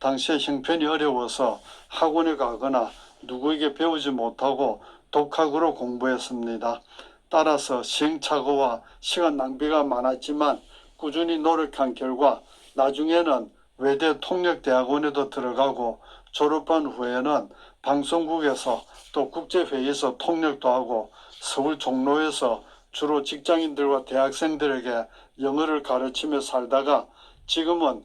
당시에 형편이 어려워서 학원에 가거나 누구에게 배우지 못하고 독학으로 공부했습니다. 따라서 시행착오와 시간 낭비가 많았지만 꾸준히 노력한 결과 나중에는 외대 통역대학원에도 들어가고 졸업한 후에는 방송국에서 또 국제회의에서 통역도 하고 서울 종로에서 주로 직장인들과 대학생들에게 영어를 가르치며 살다가 지금은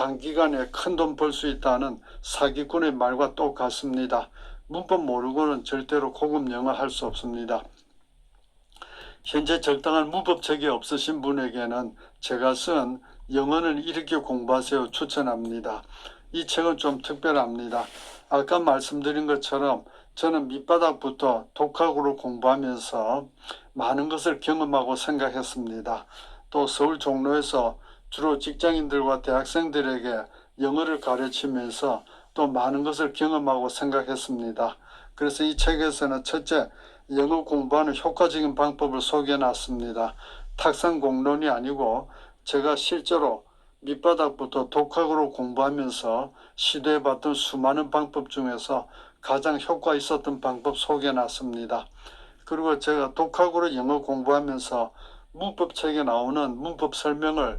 단기간에 큰 돈 벌 수 있다는 사기꾼의 말과 똑같습니다. 문법 모르고는 절대로 고급 영어 할 수 없습니다. 현재 적당한 문법책이 없으신 분에게는 제가 쓴 영어는 이렇게 공부하세요 추천합니다. 이 책은 좀 특별합니다. 아까 말씀드린 것처럼 저는 밑바닥부터 독학으로 공부하면서 많은 것을 경험하고 생각했습니다. 또 서울 종로에서 주로 직장인들과 대학생들에게 영어를 가르치면서 또 많은 것을 경험하고 생각했습니다. 그래서 이 책에서는 첫째, 영어 공부하는 효과적인 방법을 소개해 놨습니다. 탁상 공론이 아니고 제가 실제로 밑바닥부터 독학으로 공부하면서 시도해 봤던 수많은 방법 중에서 가장 효과 있었던 방법 소개해 놨습니다. 그리고 제가 독학으로 영어 공부하면서 문법책에 나오는 문법 설명을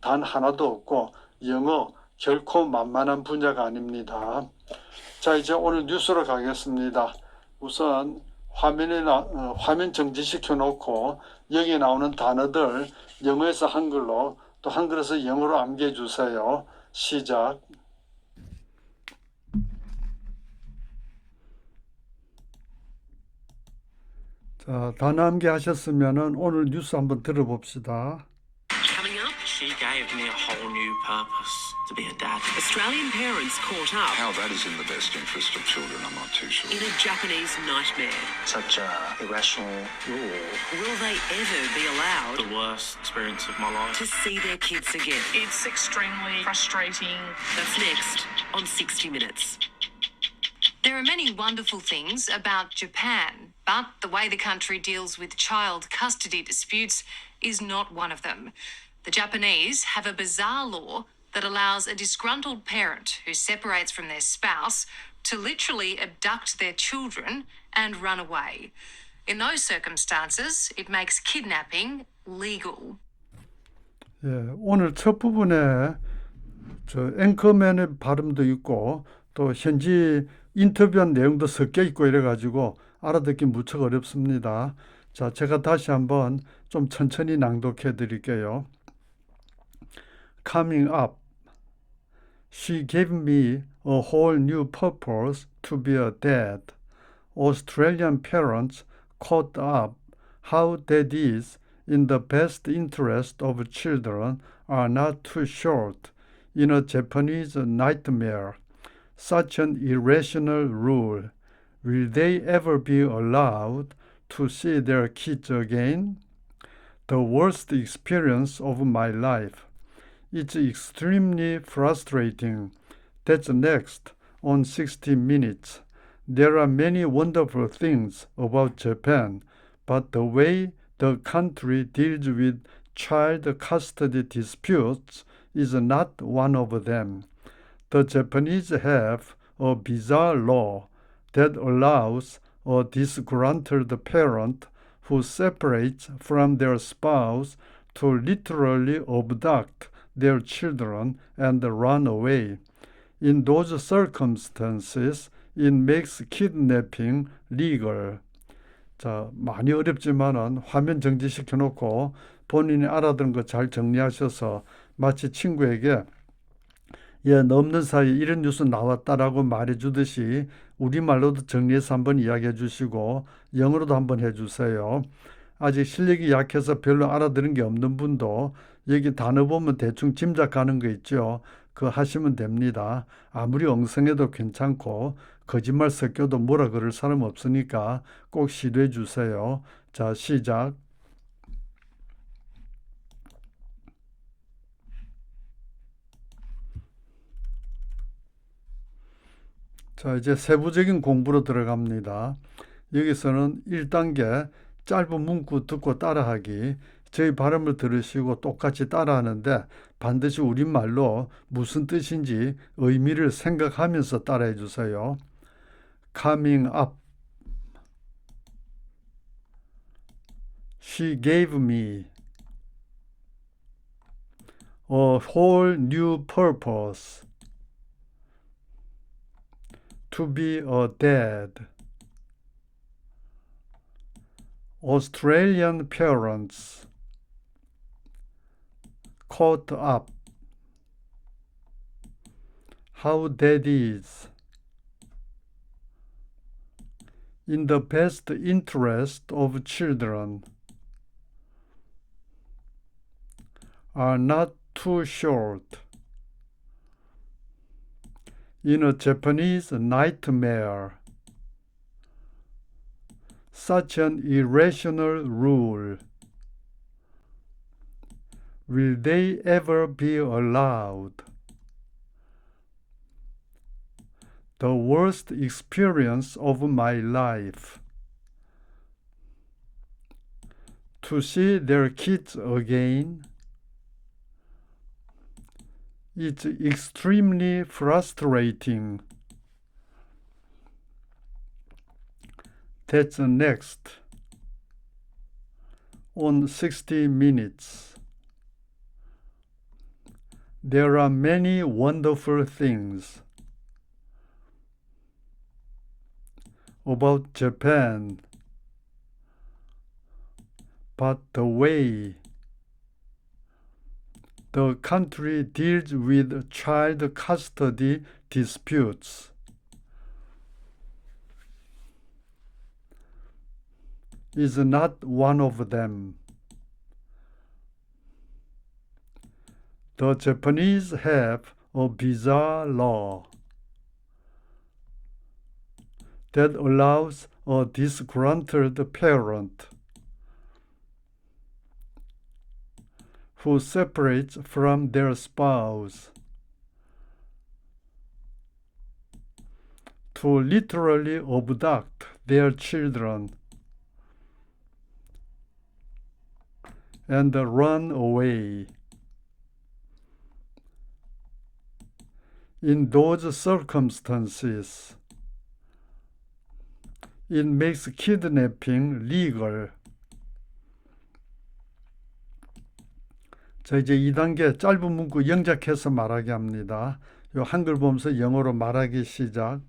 단 하나도 없고 영어 결코 만만한 분야가 아닙니다. 자 이제 오늘 뉴스로 가겠습니다. 우선 화면에 나, 어, 화면 정지시켜 놓고 여기 나오는 단어들 영어에서 한글로 또 한글에서 영어로 암기해 주세요. 시작. 자, 단어 암기 하셨으면은 오늘 뉴스 한번 들어봅시다. Coming up, She gave me a whole new purpose to be a dad. Australian parents caught up How that is in the best interest of children, I'm not too sure. in a Japanese nightmare. Such a irrational rule. Will they ever be allowed The worst experience of my life. to see their kids again? It's extremely frustrating. That's next on 60 Minutes. There are many wonderful things about Japan, but the way the country deals with child custody disputes is not one of them. The Japanese have a bizarre law that allows a disgruntled parent who separates from their spouse to literally abduct their children and run away. In those circumstances, it makes kidnapping legal. 예, 오늘 첫 부분에 저 앵커맨의 발음도 있고 또 현지 인터뷰한 내용도 섞여 있고 이래 가지고 알아듣기 무척 어렵습니다. 자, 제가 다시 한번 좀 천천히 낭독해 드릴게요. Coming up, she gave me a whole new purpose to be a dad. Australian parents caught up how that is in the best interest of children are not too short in a Japanese nightmare. Such an irrational rule. Will they ever be allowed to see their kids again? The worst experience of my life. It's extremely frustrating. That's next on 60 Minutes. There are many wonderful things about Japan, but the way the country deals with child custody disputes is not one of them. The Japanese have a bizarre law that allows a disgruntled parent who separates from their spouse to literally abduct their children and run away. In those circumstances, it makes kidnapping legal. 자, 많이 어렵지만은 화면 정지시켜 놓고 본인이 알아듣는 거 잘 정리하셔서 마치 친구에게 예, 넘는 사이에 이런 뉴스 나왔다라고 말해주듯이 우리말로도 정리해서 한번 이야기해 주시고 영어로도 한번 해주세요. 아직 실력이 약해서 별로 알아들은 게 없는 분도 여기 단어 보면 대충 짐작하는 거 있죠. 그거 하시면 됩니다. 아무리 엉성해도 괜찮고 거짓말 섞여도 뭐라 그럴 사람 없으니까 꼭 시도해 주세요. 자, 시작. 자, 이제 세부적인 공부로 들어갑니다. 여기서는 1단계 짧은 문구 듣고 따라하기. 저희 발음을 들으시고 똑같이 따라하는데 반드시 우리말로 무슨 뜻인지 의미를 생각하면서 따라해 주세요. coming up. She gave me a whole new purpose. to be a dad. Australian parents caught up. How that is. In the best interest of children are not too short in a Japanese nightmare. Such an irrational rule. Will they ever be allowed? The worst experience of my life. To see their kids again it's extremely frustrating. That's next on 60 Minutes. There are many wonderful things about Japan, but the way the country deals with child custody disputes. Is not one of them. The Japanese have a bizarre law that allows a disgruntled parent who separates from their spouse to literally abduct their children and run away. In those circumstances, it makes kidnapping legal. 자, 이제 2단계 짧은 문구 영작해서 말하게 합니다. 요 한글 보면서 영어로 말하기 시작.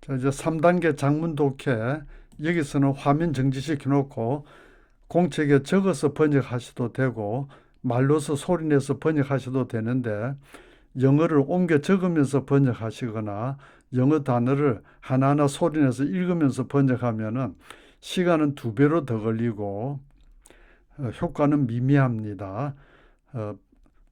자, 이제 3단계 장문 독해. 여기서는 화면 정지시켜 놓고 공책에 적어서 번역하셔도 되고 말로서 소리내서 번역하셔도 되는데 영어를 옮겨 적으면서 번역하시거나 영어 단어를 하나하나 소리내서 읽으면서 번역하면은 시간은 두 배로 더 걸리고 어, 효과는 미미합니다. 어,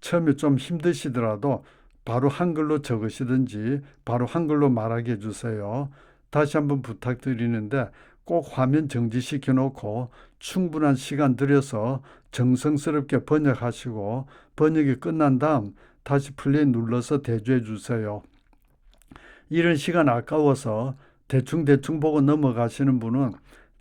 처음에 좀 힘드시더라도 바로 한글로 적으시든지 바로 한글로 말하게 해주세요. 다시 한번 부탁드리는데 꼭 화면 정지시켜 놓고 충분한 시간 들여서 정성스럽게 번역하시고 번역이 끝난 다음 다시 플레이 눌러서 대조해 주세요. 이런 시간 아까워서 대충대충 보고 넘어가시는 분은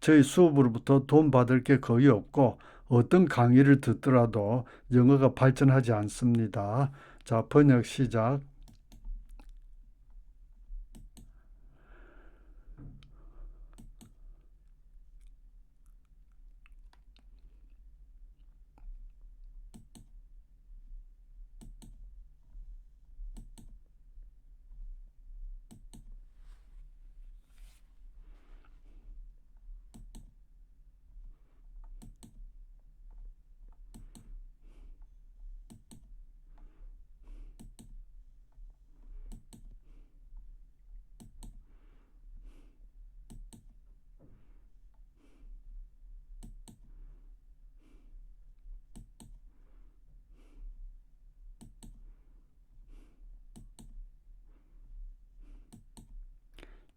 저희 수업으로부터 돈 받을 게 거의 없고 어떤 강의를 듣더라도 영어가 발전하지 않습니다. 자, 번역 시작.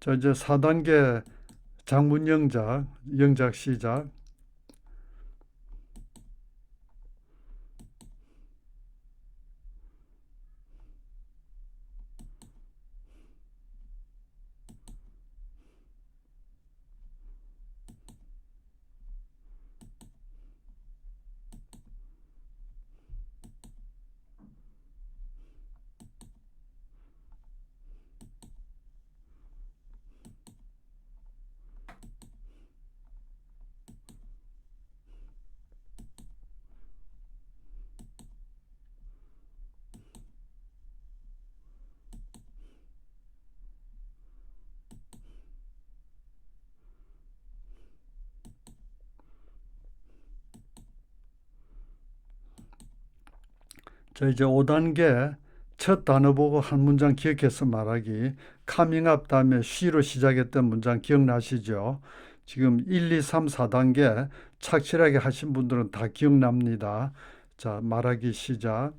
자, 이제 4단계 장문 영작, 영작 시작. 자, 이제 5단계 첫 단어 보고 한 문장 기억해서 말하기. 카밍업 다음에 쉬로 시작했던 문장 기억나시죠? 지금 1, 2, 3, 4단계 착실하게 하신 분들은 다 기억납니다. 자, 말하기 시작.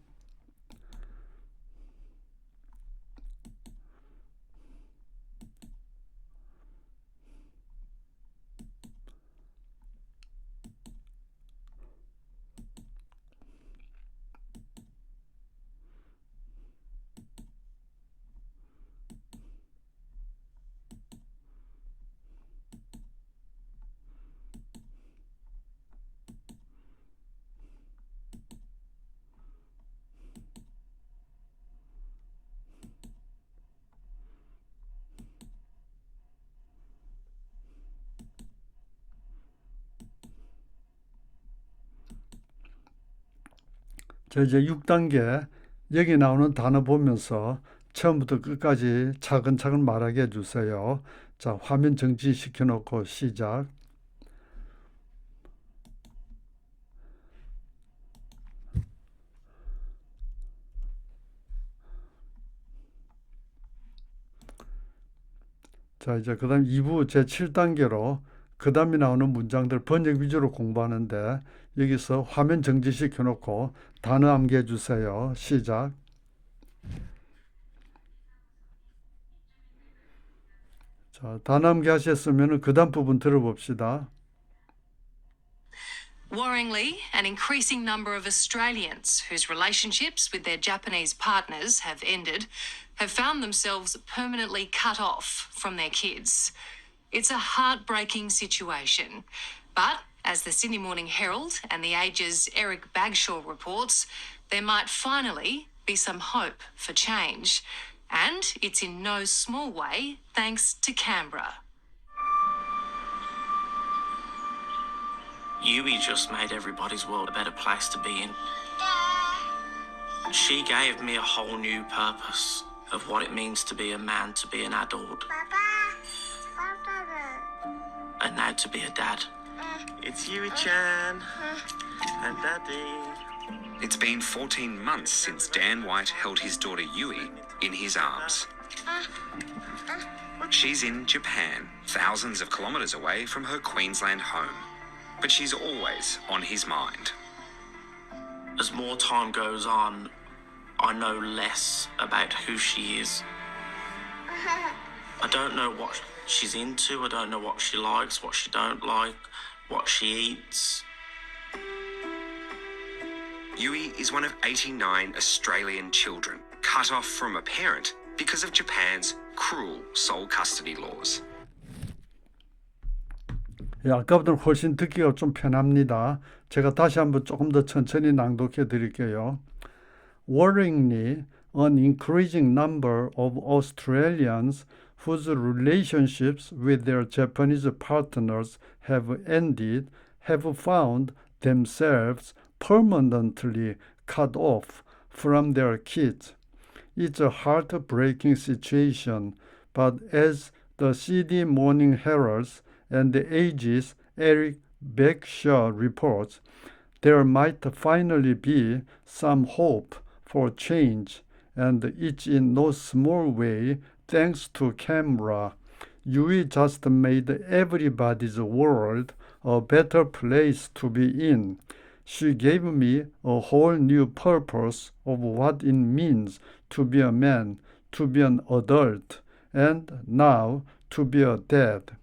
자, 이제 6단계 여기 나오는 단어 보면서 처음부터 끝까지 차근차근 말하게 해주세요. 자, 화면 정지시켜 놓고 시작. 자, 이제 그 다음 2부 제7단계로 그 다음에 나오는 문장들 번역 위주로 공부하는데 여기서 화면 정지시켜 놓고 단어 암기해 주세요. 시작. 자, 단어 암기 하셨으면 그 다음 부분 들어봅시다. Worryingly, an increasing number of Australians whose relationships with their Japanese partners have ended have found themselves permanently cut off from their kids. It's a heartbreaking situation. But as the Sydney Morning Herald and The Age's Eric Bagshaw reports, there might finally be some hope for change. And it's in no small way thanks to Canberra. Yui just made everybody's world a better place to be in. She gave me a whole new purpose of what it means to be a man, to be an adult. and now to be a dad. It's you, Chan, and Daddy. It's been 14 months since Dan White held his daughter Yui in his arms. She's in Japan, thousands of kilometres away from her Queensland home. But she's always on his mind. As more time goes on, I know less about who she is. I don't know what she's into. I don't know what she likes, what she don't like, what she eats. Yui is one of 89 Australian children cut off from a parent because of Japan's cruel sole custody laws. 예, 아까보다는 훨씬 듣기가 좀 편합니다. 제가 다시 한번 조금 더 천천히 낭독해 드릴게요. Worryingly, an increasing number of Australians whose relationships with their Japanese partners have ended have found themselves permanently cut off from their kids. It's a heartbreaking situation, but as the CD Morning Herald and the Age's Eric Beckshaw reports, there might finally be some hope for change, and it's in no small way thanks to camera. Yui just made everybody's world a better place to be in. She gave me a whole new purpose of what it means to be a man, to be an adult, and now to be a dad.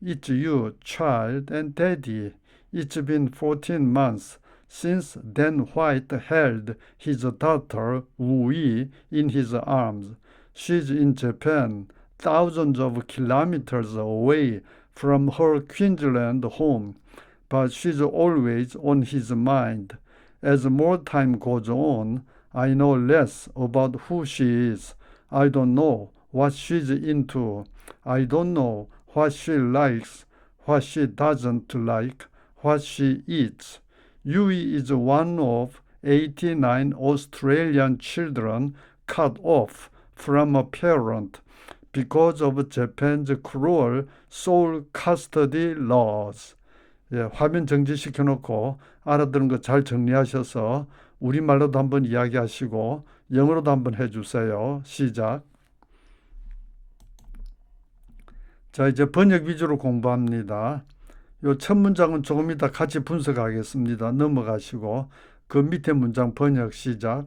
It's you, child, and daddy. It's been 14 months since Dan White held his daughter Wu Yi in his arms. She's in Japan, thousands of kilometers away from her Queensland home, but she's always on his mind. As more time goes on, I know less about who she is. I don't know what she's into. I don't know what she likes, what she doesn't like, what she eats. Yui is one of 89 Australian children cut off from a parent because of Japan's cruel sole custody laws. 예, 화면 정지시켜 놓고 알아들은 거 잘 정리하셔서 우리말로도 한번 이야기하시고 영어로도 한번 해 주세요. 시작. 자, 이제 번역 위주로 공부합니다. 요 첫 문장은 조금 이따 같이 분석하겠습니다. 넘어가시고 그 밑에 문장 번역 시작.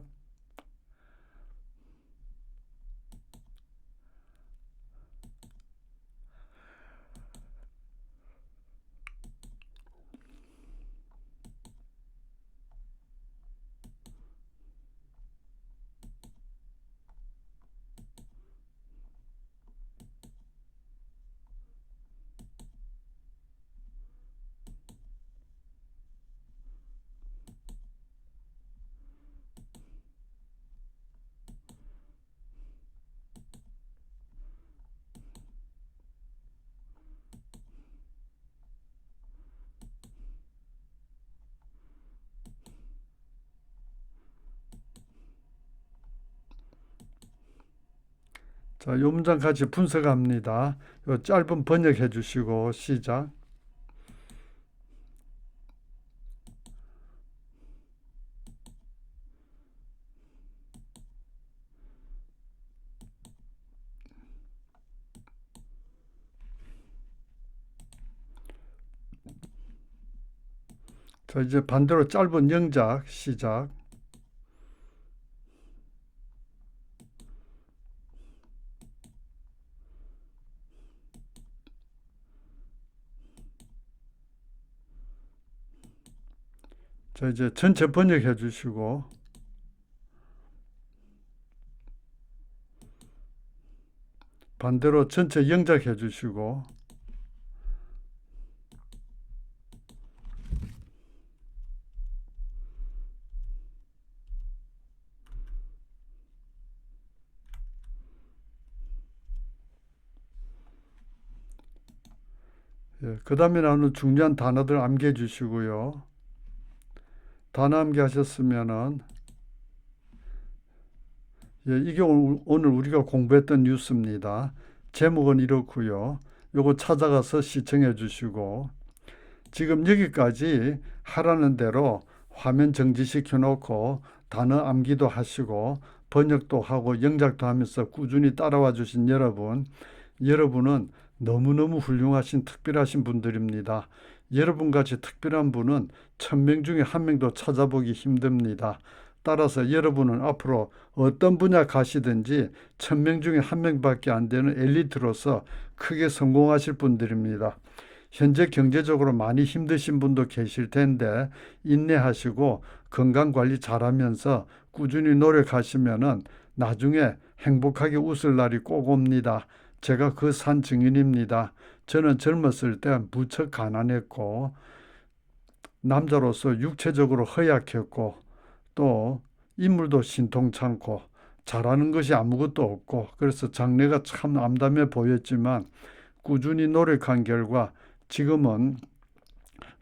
자, 요 문장 같이 분석합니다. 요 짧은 번역해 주시고 시작. 자, 이제 반대로 짧은 영작 시작. 자, 이제 전체 번역해 주시고 반대로 전체 영작해 주시고 예, 그 다음에 나오는 중요한 단어들 암기해 주시고요. 단어 암기하셨으면은 예, 이게 오- 오늘 우리가 공부했던 뉴스입니다. 제목은 이렇고요. 요거 찾아가서 시청해 주시고 지금 여기까지 하라는 대로 화면 정지시켜 놓고 단어 암기도 하시고 번역도 하고 영작도 하면서 꾸준히 따라와 주신 여러분 여러분은 너무너무 훌륭하신 특별하신 분들입니다. 여러분같이 특별한 분은 천 명 중에 한 명도 찾아보기 힘듭니다. 따라서 여러분은 앞으로 어떤 분야 가시든지 천 명 중에 한 명밖에 안 되는 엘리트로서 크게 성공하실 분들입니다. 현재 경제적으로 많이 힘드신 분도 계실 텐데 인내하시고 건강 관리 잘하면서 꾸준히 노력하시면은 나중에 행복하게 웃을 날이 꼭 옵니다. 제가 그 산 증인입니다. 저는 젊었을 때 무척 가난했고 남자로서 육체적으로 허약했고 또 인물도 신통찮고 잘하는 것이 아무것도 없고 그래서 장래가 참 암담해 보였지만 꾸준히 노력한 결과 지금은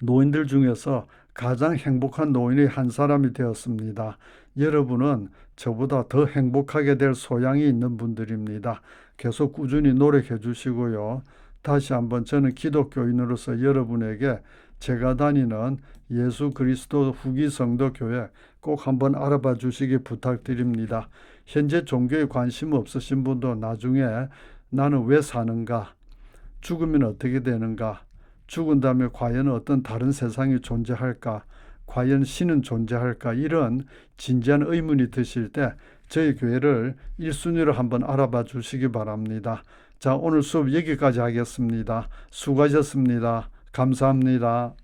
노인들 중에서 가장 행복한 노인의 한 사람이 되었습니다. 여러분은 저보다 더 행복하게 될 소양이 있는 분들입니다. 계속 꾸준히 노력해 주시고요. 다시 한번 저는 기독교인으로서 여러분에게 제가 다니는 예수 그리스도 후기 성도 교회 꼭 한번 알아봐 주시기 부탁드립니다. 현재 종교에 관심 없으신 분도 나중에 나는 왜 사는가? 죽으면 어떻게 되는가? 죽은 다음에 과연 어떤 다른 세상이 존재할까? 과연 신은 존재할까? 이런 진지한 의문이 드실 때 저희 교회를 1순위로 한번 알아봐 주시기 바랍니다. 자, 오늘 수업 여기까지 하겠습니다. 수고하셨습니다. 감사합니다.